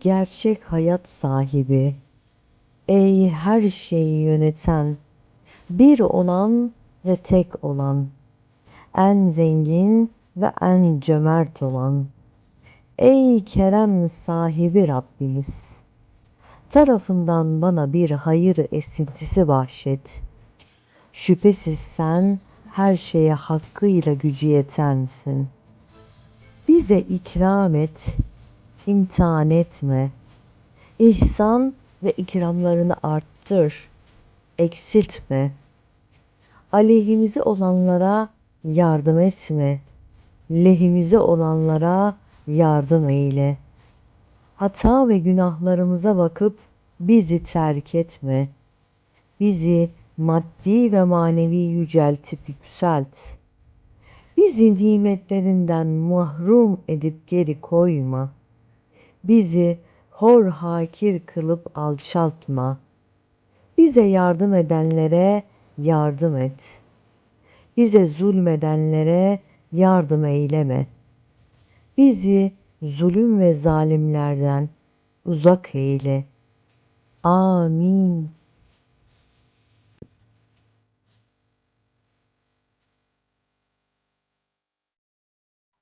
Gerçek hayat sahibi, ey her şeyi yöneten, bir olan ve tek olan, en zengin ve en cömert olan, ey kerem sahibi Rabbimiz, tarafından bana bir hayır esintisi bahşet. Şüphesiz sen her şeye hakkıyla gücü yetensin. Bize ikram et, imtihan etme. İhsan ve ikramlarını arttır, eksiltme. Aleyhimize olanlara yardım etme. Lehimize olanlara yardım eyle. Hata ve günahlarımıza bakıp bizi terk etme. Bizi maddi ve manevi yüceltip yükselt. Bizi nimetlerinden mahrum edip geri koyma. Bizi hor hakir kılıp alçaltma. Bize yardım edenlere yardım et. Bize zulmedenlere yardım eyleme. Bizi zulüm ve zalimlerden uzak eyle. Amin.